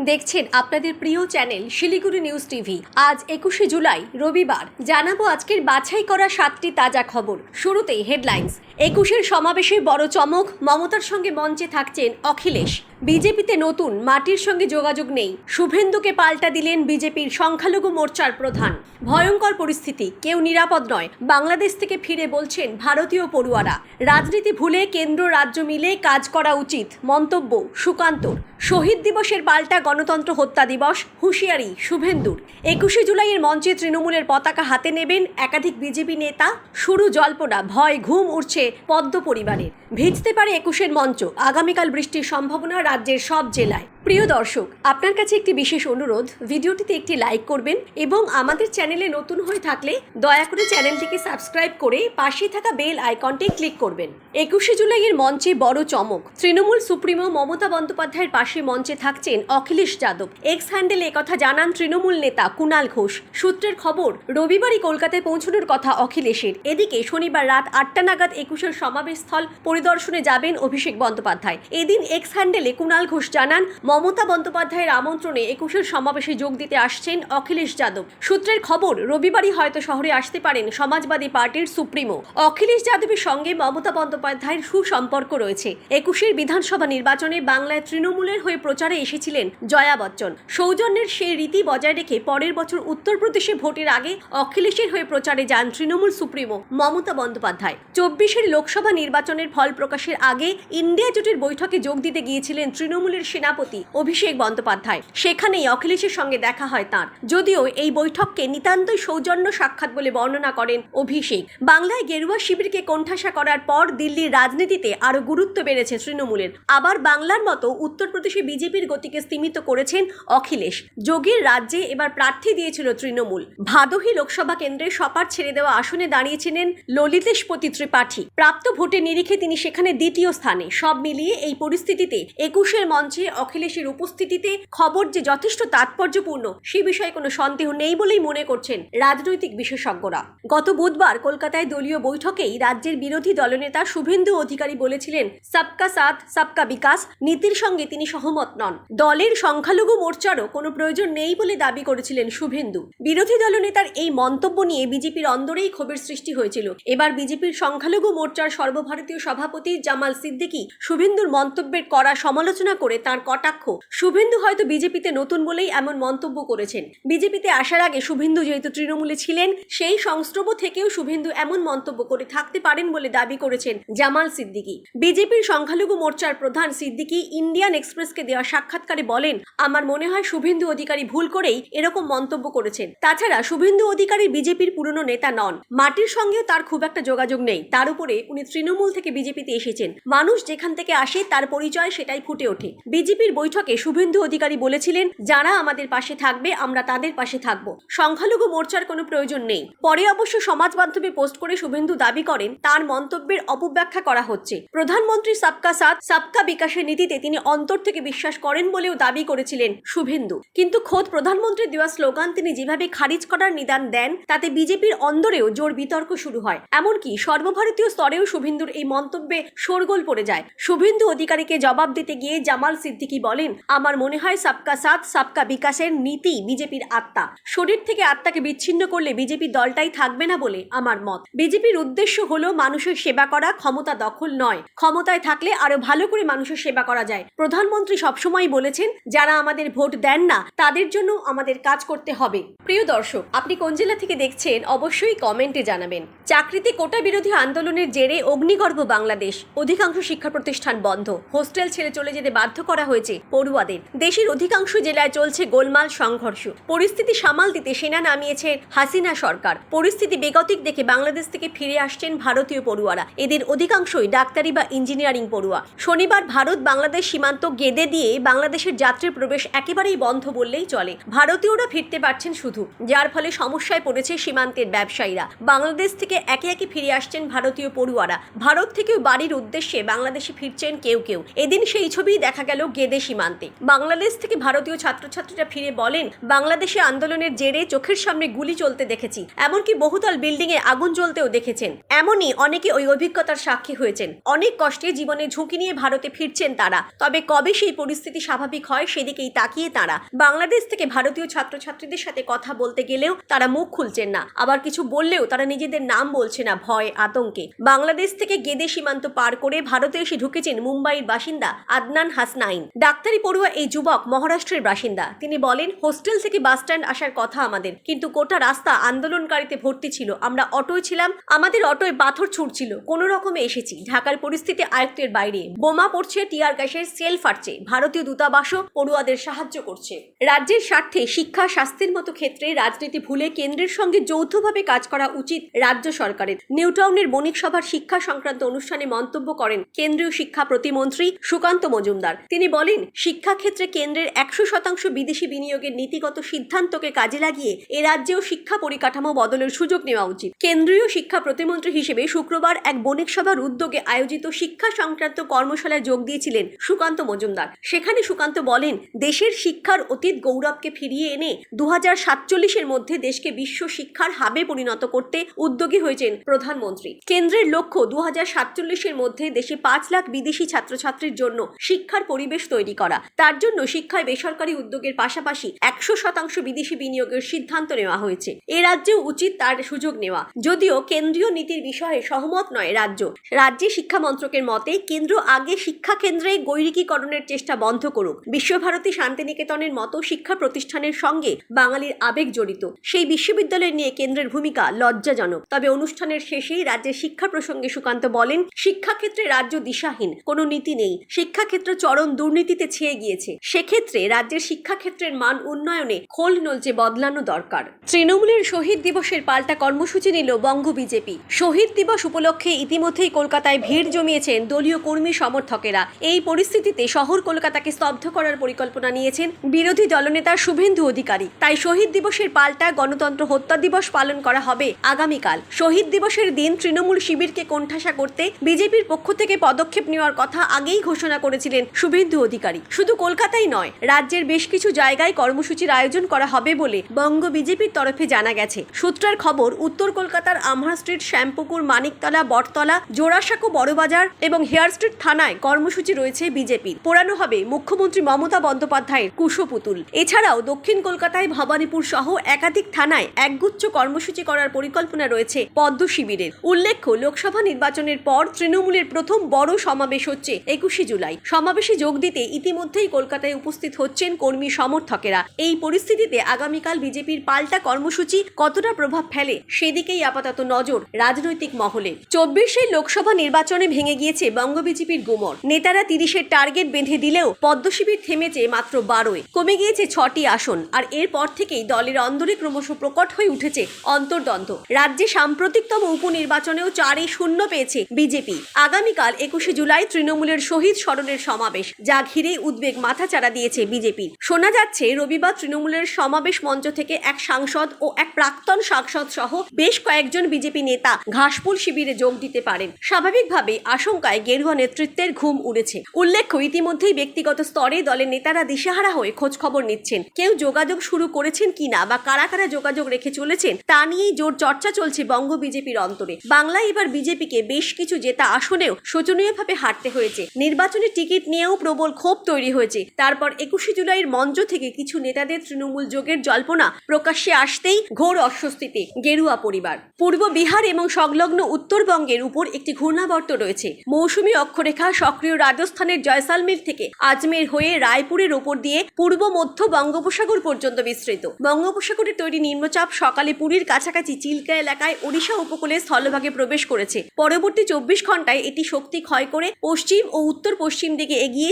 দেখছেন আপনাদের প্রিয় চ্যানেল শিলিগুড়ি নিউজ টিভি। আজ একুশে জুলাই, রবিবার। জানাব আজকের বাছাই করা সাতটি তাজা খবর। শুরুতেই হেডলাইন্স। একুশের সমাবেশে বড় চমক, মমতার সঙ্গে মঞ্চে থাকছেন অখিলেশ। বিজেপিতে নতুন, মাটির সঙ্গে যোগাযোগ নেই। শুভেন্দুকে পাল্টা দিলেন বিজেপির সংখ্যালঘু মোর্চার প্রধান। ভয়ঙ্কর পরিস্থিতি, কেউ নিরাপদ নয়। বাংলাদেশ থেকে ফিরে বলছেন ভারতীয় পড়ুয়ারা। রাজনীতি ভুলে কেন্দ্র রাজ্য মিলে কাজ করা উচিত, মন্তব্য সুকান্তর। শহীদ দিবসের পাল্টা গণতন্ত্র হত্যা দিবস, হুঁশিয়ারি শুভেন্দুর। একুশে জুলাইয়ের মঞ্চে তৃণমূলের পতাকা হাতে নেবেন একাধিক বিজেপি নেতা। শুরু জল্পনা, ভয়, ঘুম উঠছে পদ্ম পরিবারের। ভিজতে পারে একুশের মঞ্চ। আগামীকাল বৃষ্টির সম্ভাবনা রাজ্যের সব জেলায়। প্রিয় দর্শক, আপনার কাছে একটি বিশেষ অনুরোধ। ভিডিওটিতে একটি লাইক করবেন এবং আমাদের চ্যানেলে নতুন হয়ে থাকলে দয়া করে চ্যানেলটিকে সাবস্ক্রাইব করে পাশে থাকা বেল আইকনটি ক্লিক করবেন। একুশে জুলাইয়ের মঞ্চে বড় চমক। তৃণমূল সুপ্রিমো মমতা বন্দ্যোপাধ্যায়ের পাশে মঞ্চে থাকছেন অখিলেশ যাদব। এক্স হ্যান্ডেলে একথা জানান তৃণমূল নেতা কুণাল ঘোষ। সূত্রের খবর, রবিবারই কলকাতায় পৌঁছানোর কথা অখিলেশের। এদিকে শনিবার রাত আটটা নাগাদ একুশের সমাবেশস্থল পরিদর্শনে যাবেন অভিষেক বন্দ্যোপাধ্যায়। এদিন এক্স হ্যান্ডেলে কুণাল ঘোষ জানান মমতা বন্দ্যোপাধ্যায়ের আমন্ত্রণে একুশের সমাবেশে যোগ দিতে আসছেন অখিলেশ যাদব। সূত্রের খবর, রবিবারই হয়তো শহরে আসতে পারেন সমাজবাদী পার্টির সুপ্রিমো। অখিলেশ যাদবের সঙ্গে মমতা বন্দ্যোপাধ্যায়ের সুসম্পর্ক রয়েছে। একুশের বিধানসভা নির্বাচনে বাংলায় তৃণমূলের হয়ে প্রচারে এসেছিলেন জয়া বচ্চন। সৌজন্যের সেই রীতি বজায় রেখে পরের বছর উত্তরপ্রদেশে ভোটের আগে অখিলেশের হয়ে প্রচারে যান তৃণমূল সুপ্রিমো মমতা বন্দ্যোপাধ্যায়। চব্বিশের লোকসভা নির্বাচনের ফল প্রকাশের আগে ইন্ডিয়া জোটের বৈঠকে যোগ দিতে গিয়েছিলেন তৃণমূলের সেনাপতি অভিষেক বন্দ্যোপাধ্যায়। সেখানেই অখিলেশের সঙ্গে দেখা হয় তাঁর। যদিও এই বৈঠককে নিতান্তই সৌজন্য সাক্ষাৎ বলে বর্ণনা করেন অভিষেক। বাংলায় গেরুয়া শিবিরকে কোণঠাসা করার পর দিল্লির রাজনীতিতে আরও গুরুত্ব বেড়েছে তৃণমূলের। আবার বাংলার মতো উত্তরপ্রদেশে বিজেপির গতিকে স্তীমিত করেছেন অখিলেশ। যোগীর রাজ্যে এবার প্রার্থী দিয়েছিল তৃণমূল। ভাদোহী লোকসভা কেন্দ্রে সপার ছেড়ে দেওয়া আসনে দাঁড়িয়েছিলেন ললিতেশপতি ত্রিপাঠী। প্রাপ্ত ভোটের নিরিখে তিনি সেখানে দ্বিতীয় স্থানে। সব মিলিয়ে এই পরিস্থিতিতে একুশের মঞ্চে অখিলেশের উপস্থিতিতে খবর যে যথেষ্ট তাৎপর্যপূর্ণ, সে বিষয়ে কোনো সন্দেহ নেই বলেই মনে করছেন রাজনৈতিক বিশেষজ্ঞরা। গত বুধবার কলকাতায় দলীয় বৈঠকেই রাজ্যের বিরোধী দলনেতা শুভেন্দু অধিকারী বলেছিলেন, সবকা সাথ, সবকা বিকাশ, নীতির সঙ্গে তিনি সহমত নন। দলের সংখ্যালঘু মোর্চারও কোনো প্রয়োজন নেই বলে দাবি করেছিলেন শুভেন্দু। বিরোধী দলনেতার এই মন্তব্য নিয়ে বিজেপির অন্দরেই ক্ষোভের সৃষ্টি হয়েছিল। এবার বিজেপির সংখ্যালঘু মোর্চার সর্বভারতীয় সভাপতি জামাল সিদ্দিকী শুভেন্দুর মন্তব্যের করা সমালোচনা করে তার কটাক্ষ শুভেন্দু হয়তো বিজেপিতে নতুন বলেই এমন মন্তব্য করেছেন। বিজেপিতে আসার আগে শুভেন্দু যেহেতু তৃণমূলে ছিলেন, সেই সংস্রব থেকেও শুভেন্দু এমন মন্তব্য করে থাকতে পারেন বলে দাবি করেছেন জামাল সিদ্দিকী। বিজেপির সংখ্যালঘু মোর্চার প্রধান সিদ্দিকী ইন্ডিয়ান এক্সপ্রেসকে দেওয়া সাক্ষাৎকারে বলেন, আমার মনে হয় শুভেন্দু অধিকারী ভুল করেই এরকম মন্তব্য করেছেন। তাছাড়া শুভেন্দু অধিকারী বিজেপির পুরনো নেতা নন। মাটির সঙ্গেও তার খুব একটা যোগাযোগ নেই। তার উপরে উনি তৃণমূল থেকে বিজেপিতে এসেছেন। মানুষ যেখান থেকে আসে তার পরিচয় সেটাই ফুটে ওঠে। বিজেপির বৈঠকে শুভেন্দু অধিকারী বলেছিলেন, যারা আমাদের পাশে থাকবে, আমরা তাদের পাশে থাকব। সংখ্যালঘু মোর্চার কোনো প্রয়োজন নেই। পরে অবশ্য সমাজ মাধ্যমে পোস্ট করে শুভেন্দু দাবি করেন, তার মন্তব্যের অপব্যাখ্যা করা হচ্ছে। প্রধানমন্ত্রী সবকা সাথ, সবকা বিকাশের নীতিতে তিনি অন্তর থেকে বিশ্বাস করেন বলেও দাবি করেছিলেন শুভেন্দু। কিন্তু খোদ প্রধানমন্ত্রীর দেওয়া স্লোগান তিনি যেভাবে খারিজ করার নিদান দেন, তাতে বিজেপির অন্দরেও জোর বিতর্ক শুরু হয়। এমনকি সর্বভারতীয় স্তরেও শুভেন্দুর এই মন্তব্যে শোরগোল পড়ে যায়। শুভেন্দু অধিকারীকে জবাব দিতে গিয়ে জামাল সিদ্দিকী বলেন আমার মনে হয় সবকা সাথ, সবকা বিকাশের নীতি বিজেপির আত্মা। শরীর থেকে আত্মাকে বিচ্ছিন্ন করলে বিজেপি দলটাই থাকবে না বলে আমার মত। বিজেপির উদ্দেশ্য হলো মানুষের সেবা করা, ক্ষমতা দখল নয়। ক্ষমতায় থাকলে আরও ভালো করে মানুষের সেবা করা যায়। প্রধানমন্ত্রী সবসময় বলেছেন, যারা আমাদের ভোট দেন না, তাদের জন্য আমাদের কাজ করতে হবে। প্রিয় দর্শক, আপনি কোন জেলা থেকে দেখছেন, অবশ্যই কমেন্টে জানাবেন। চাকরিতে কোটা বিরোধী আন্দোলনের জেরে অগ্নিগর্ভ বাংলাদেশ। অধিকাংশ শিক্ষা প্রতিষ্ঠান বন্ধ। হোস্টেল ছেড়ে চলে যেতে বাধ্য করা হয়েছে। পড়ুয়াদের। দেশের অধিকাংশ জেলায় চলছে গোলমাল সংঘর্ষ। পরিস্থিতি সামাল দিতে সেনা নামিয়েছে হাসিনা সরকার। পরিস্থিতি বেগতিক দেখে বাংলাদেশ থেকে ফিরে আসছেন ভারতীয় পড়ুয়ারা। এদের অধিকাংশই ডাক্তারি বা ইঞ্জিনিয়ারিং পড়ুয়া। শনিবার ভারত বাংলাদেশ সীমান্ত গেদে দিয়ে বাংলাদেশের যাত্রীর প্রবেশ একেবারেই বন্ধ বললেই চলে। ভারতীয়রা ফিরতে পারছেন শুধু, যার ফলে সমস্যায় পড়েছে সীমান্তের ব্যবসায়ীরা। বাংলাদেশ থেকে একে একে ফিরে আসছেন ভারতীয় পড়ুয়ারা। ভারত থেকেও বাড়ির উদ্দেশ্যে বাংলাদেশে ফিরছেন কেউ কেউ। এদিন সেই ছবিই দেখা গেল গেদে সীমান্ত। সীমান্তে। বাংলাদেশ থেকে ভারতীয় ছাত্রছাত্রীরা ফিরে বলেন, বাংলাদেশে আন্দোলনের জেরে চোখের সামনে গুলি চলতে দেখেছি, এমনকি বহুতল বিল্ডিং এ আগুন জ্বলতেও দেখেছেন। এমনই অনেকে ওই অভিজ্ঞতার সাক্ষী হয়েছেন। অনেক কষ্টে জীবনে ঝুঁকি নিয়ে ভারতে ফিরছেন তারা, তবে কবে সেই পরিস্থিতি স্বাভাবিক হয় সেদিকেই তাকিয়ে তারা। বাংলাদেশ থেকে ভারতীয় ছাত্রছাত্রীদের সাথে কথা বলতে গেলেও তারা মুখ খুলছেন না, আবার কিছু বললেও তারা নিজেদের নাম বলছে না, ভয়, আতঙ্কে। বাংলাদেশ থেকে গেদে সীমান্ত পার করে ভারতে এসে ঢুকেছেন মুম্বাইয়ের বাসিন্দা আদনান হাসনাইন। ডাক্তারি পড়ুয়া এই যুবক মহারাষ্ট্রের বাসিন্দা। তিনি বলেন, হোস্টেল থেকে বাস স্ট্যান্ড আসার কথা আমাদের, কিন্তু গোটা রাস্তা আন্দোলনকারীতে ভর্তি ছিল। আমরা অটোয় ছিলাম, আমাদের অটোয় পাথর ছুটছিল। কোনো রকমে এসেছি। ঢাকার পরিস্থিতি আয়ত্তের বাইরে। বোমা পড়ছে, টিয়ার গ্যাসের সেল ফাটছে। ভারতীয় দূতাবাসও পড়ুয়াদের সাহায্য করছে। রাজ্যের স্বার্থে শিক্ষা, স্বাস্থ্যের মতো ক্ষেত্রে রাজনীতি ভুলে কেন্দ্রের সঙ্গে যৌথভাবে কাজ করা উচিত রাজ্য সরকারের। নিউটাউনের বণিক সভার শিক্ষা সংক্রান্ত অনুষ্ঠানে মন্তব্য করেন কেন্দ্রীয় শিক্ষা প্রতিমন্ত্রী সুকান্ত মজুমদার। তিনি বলেন শিক্ষা ক্ষেত্রে কেন্দ্রের একশো শতাংশ বিদেশি বিনিয়োগের নীতিগত সিদ্ধান্তকে কাজে লাগিয়ে এ রাজ্যেও শিক্ষা পরিকাঠামো বদলের সুযোগ নেওয়া উচিত। কেন্দ্রীয় শিক্ষা প্রতিমন্ত্রী হিসেবে শুক্রবার এক বণিক সভার উদ্যোগে আয়োজিত শিক্ষা সংক্রান্ত কর্মশালায় যোগ দিয়েছিলেন সুকান্ত মজুমদার। সেখানে সুকান্ত বলেন, দেশের শিক্ষার অতীত গৌরবকে ফিরিয়ে এনে দু সাতচল্লিশের মধ্যে দেশকে বিশ্ব শিক্ষার হাবে পরিণত করতে উদ্যোগী হয়েছেন প্রধানমন্ত্রী। কেন্দ্রের লক্ষ্য দু সাতচল্লিশের মধ্যে দেশে পাঁচ লাখ বিদেশি ছাত্রছাত্রীর জন্য শিক্ষার পরিবেশ তৈরি করা। তার জন্য শিক্ষায় বেসরকারি উদ্যোগের পাশাপাশি একশো শতাংশ বিদেশি বিনিয়োগের সিদ্ধান্ত নেওয়া হয়েছে। এ রাজ্যেও উচিত তার সুযোগ নেওয়া। যদিও কেন্দ্রীয় নীতির বিষয়ে সহমত নয় রাজ্য। রাজ্যে শিক্ষা মন্ত্রকের মতে, কেন্দ্র আগে শিক্ষা কেন্দ্রে গৈরিকীকরণের চেষ্টা বন্ধ করুক। বিশ্বভারতী শান্তিনিকেতনের মতো শিক্ষা প্রতিষ্ঠানের সঙ্গে বাঙালির আবেগ জড়িত। সেই বিশ্ববিদ্যালয় নিয়ে কেন্দ্রের ভূমিকা লজ্জাজনক। তবে অনুষ্ঠানের শেষেই রাজ্যের শিক্ষা প্রসঙ্গে সুকান্ত বলেন, শিক্ষাক্ষেত্রে রাজ্য দিশাহীন, কোনো নীতি নেই। শিক্ষাক্ষেত্র চরম দুর্নীতিতে ছেয়ে গিয়েছে। সেক্ষেত্রে রাজ্যের শিক্ষাক্ষেত্রের মান উন্নয়নে খোল নলচে বদলানো দরকার। তৃণমূলের শহীদ দিবসের পাল্টা কর্মসূচি নিল বঙ্গ বিজেপি। শহীদ দিবস উপলক্ষে ইতিমধ্যেই কলকাতায় ভিড় জমিয়েছেন দলীয় কর্মী সমর্থকেরা। এই পরিস্থিতিতে শহর কলকাতাকে স্তব্ধ করার পরিকল্পনা নিয়েছেন বিরোধী দলনেতা শুভেন্দু অধিকারী। তাই শহীদ দিবসের পাল্টা গণতন্ত্র হত্যা দিবস পালন করা হবে আগামীকাল। শহীদ দিবসের দিন তৃণমূল শিবিরকে কোণঠাসা করতে বিজেপির পক্ষ থেকে পদক্ষেপ নেওয়ার কথা আগেই ঘোষণা করেছিলেন শুভেন্দু অধিকারী। শুধু কলকাতাই নয়, রাজ্যের বেশ কিছু জায়গায় কর্মসূচির আয়োজন করা হবে বলে বঙ্গ বিজেপির তরফে জানা গেছে। সূত্রের খবর, উত্তর কলকাতার আমহা স্ট্রিট, শ্যামপুকুর, মানিকতলা, বটতলা, জোড়াসাঁকো, বড়বাজার এবং হেয়ার স্ট্রিট থানায় কর্মসূচি রয়েছে বিজেপির। পোড়ানো হবে মুখ্যমন্ত্রী মমতা বন্দ্যোপাধ্যায়ের কুশপুতুল। এছাড়াও দক্ষিণ কলকাতায় ভবানীপুর সহ একাধিক থানায় একগুচ্ছ কর্মসূচি করার পরিকল্পনা রয়েছে পদ্ম শিবিরের। উল্লেখ্য, লোকসভা নির্বাচনের পর তৃণমূলের প্রথম বড় সমাবেশ হচ্ছে একুশে জুলাই। সমাবেশে যোগ দিতে ইতিমধ্যেই কলকাতায় উপস্থিত হচ্ছেন কর্মী সমর্থকেরা। এই পরিস্থিতিতে আগামীকাল বিজেপির পাল্টা কর্মসূচি কতটা প্রভাব ফেলে সেদিকেই আপাতত নজর রাজনৈতিক মহলে। চব্বিশে লোকসভা নির্বাচনে ভেঙে গিয়েছে বঙ্গ বিজেপির গুমর। নেতারা তিরিশের টার্গেট বেঁধে দিলেও পদ্মশিবির থেমেছে মাত্র বারোয়। কমে গিয়েছে ছটি আসন, আর এরপর থেকেই দলের অন্দরে ক্রমশ প্রকট হয়ে উঠেছে অন্তর্দ্বন্দ্ব। রাজ্যে সাম্প্রতিকতম উপনির্বাচনেও চারে শূন্য পেয়েছে বিজেপি। আগামীকাল একুশে জুলাই তৃণমূলের শহীদ স্মরণের সমাবেশ, যা ঘিরে উদ্বেগ মাথাচাড়া দিয়েছে বিজেপি। শোনা যাচ্ছে, রবিবার তৃণমূলের সমাবেশ মঞ্চ থেকে এক সাংসদ ও এক প্রাক্তন সাংসদ সহ বেশ কয়েকজন বিজেপি নেতা ঘাসফুল শিবিরে যোগ দিতে পারেন। স্বাভাবিকভাবে আশঙ্কায় গেরুয়া নেতৃত্বের ঘুম উড়েছে। উল্লেখ্য, ইতিমধ্যেই ব্যক্তিগত স্তরে দলের নেতারা দিশেহারা হয়ে খোঁজ খবর নিচ্ছেন। কেউ যোগাযোগ শুরু করেছেন কিনা বা কারা কারা যোগাযোগ রেখে চলেছেন, তা নিয়েই জোর চর্চা চলছে বঙ্গ বিজেপির অন্তরে। বাংলায় এবার বিজেপিকে বেশ কিছু জেতা আসনেও শোচনীয়ভাবে হারতে হয়েছে। নির্বাচনী টিকিট নিয়েও প্রবল ক্ষোভ তৈরি হয়েছে। তারপর একুশে জুলাইয়ের মঞ্চ থেকে কিছু নেতাদের তৃণমূল যোগের জল্পনা প্রকাশ্যে আসতেই ঘোর অস্বস্তিতে। গেরুয়া পরিবার। পূর্ব বিহার এবং সংলগ্ন উত্তরবঙ্গের উপর একটি ঘূর্ণাবর্ত রয়েছে। মৌসুমী অক্ষরেখা সক্রিয় রাজস্থানের জয়সালমীর থেকে আজমের হয়ে রায়পুরের ওপর দিয়ে পূর্ব মধ্য বঙ্গোপসাগর পর্যন্ত বিস্তৃত। বঙ্গোপসাগরে তৈরি নিম্নচাপ সকালে পুরীর কাছাকাছি চিল্কা এলাকায় ওড়িশা উপকূলে স্থলভাগে প্রবেশ করেছে। পরবর্তী চব্বিশ ঘন্টায় এটি শক্তি ক্ষয় করে পশ্চিম ও উত্তর পশ্চিম দিকে এগিয়ে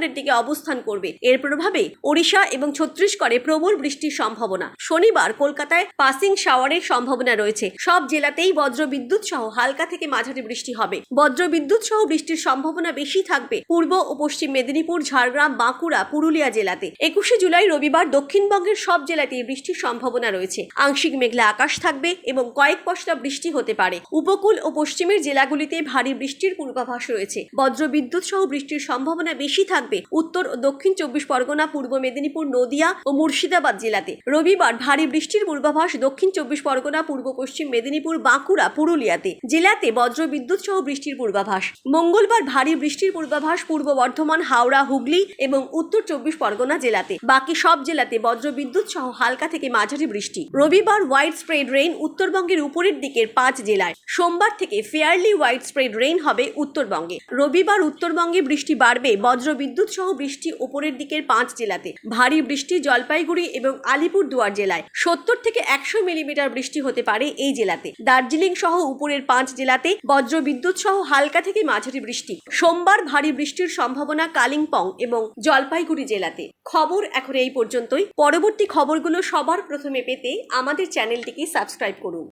ছত্তিশগড়ের দিকে অবস্থান করবে। এর প্রভাবে ওড়িশা এবং ছত্তিশগড়ে প্রবল বৃষ্টির সম্ভাবনা। শনিবার কলকাতায় পাসিং শাওয়ারের সম্ভাবনা রয়েছে। সব জেলাতেই বজ্র বিদ্যুৎ সহ হালকা থেকে মাঝারি বৃষ্টি হবে। বজ্র বিদ্যুৎ সহ বৃষ্টির সম্ভাবনা বেশি থাকবে পূর্ব ও পশ্চিম মেদিনীপুর, ঝাড়গ্রাম, বাঁকুড়া, পুরুলিয়া জেলাতে। একুশে জুলাই, রবিবার দক্ষিণবঙ্গের সব জেলাতেই বৃষ্টির সম্ভাবনা রয়েছে। আংশিক মেঘলা আকাশ থাকবে এবং কয়েক পশলা বৃষ্টি হতে পারে। উপকূল ও পশ্চিমের জেলাগুলিতে ভারী বৃষ্টির পূর্বাভাস রয়েছে। বজ্র বিদ্যুৎ সহ বৃষ্টির সম্ভাবনা বেশি থাকবে থাকবে উত্তর ও দক্ষিণ চব্বিশ পরগনা, পূর্ব মেদিনীপুর, নদিয়া ও মুর্শিদাবাদ জেলাতে। রবিবার ভারী বৃষ্টির পূর্বাভাস দক্ষিণ চব্বিশ পরগনা, পূর্ব পশ্চিম মেদিনীপুর, বাঁকুড়া, পুরুলিয়াতে। জেলাতে বজ্র বিদ্যুৎ সহ বৃষ্টির পূর্বাভাস। মঙ্গলবার ভারী বৃষ্টির পূর্বাভাস পূর্ব বর্ধমান, হাওড়া, হুগলি এবং উত্তর চব্বিশ পরগনা জেলাতে। বাকি সব জেলাতে বজ্র বিদ্যুৎ সহ হালকা থেকে মাঝারি বৃষ্টি। রবিবার হোয়াইট স্প্রেড রেইন উত্তরবঙ্গের উপরের দিকের পাঁচ জেলায়। সোমবার থেকে ফেয়ারলি হোয়াইট স্প্রেড রেইন হবে উত্তরবঙ্গে। রবিবার উত্তরবঙ্গে বৃষ্টি বাড়বে, বজ্র বিদ্যুৎ সহ বৃষ্টি উপরের দিকের পাঁচ জেলাতে। ভারী বৃষ্টি জলপাইগুড়ি এবং আলিপুর দুয়ার জেলায়। সত্তর থেকে একশো মিলিমিটার বৃষ্টি হতে পারে এই জেলাতে। দার্জিলিং সহ উপরের পাঁচ জেলাতে বজ্র বিদ্যুৎ সহ হালকা থেকে মাঝারি বৃষ্টি। সোমবার ভারী বৃষ্টির সম্ভাবনা কালিম্পং এবং জলপাইগুড়ি জেলাতে। খবর এখন এই পর্যন্তই। পরবর্তী খবরগুলো সবার প্রথমে পেতে আমাদের চ্যানেলটিকে সাবস্ক্রাইব করুন।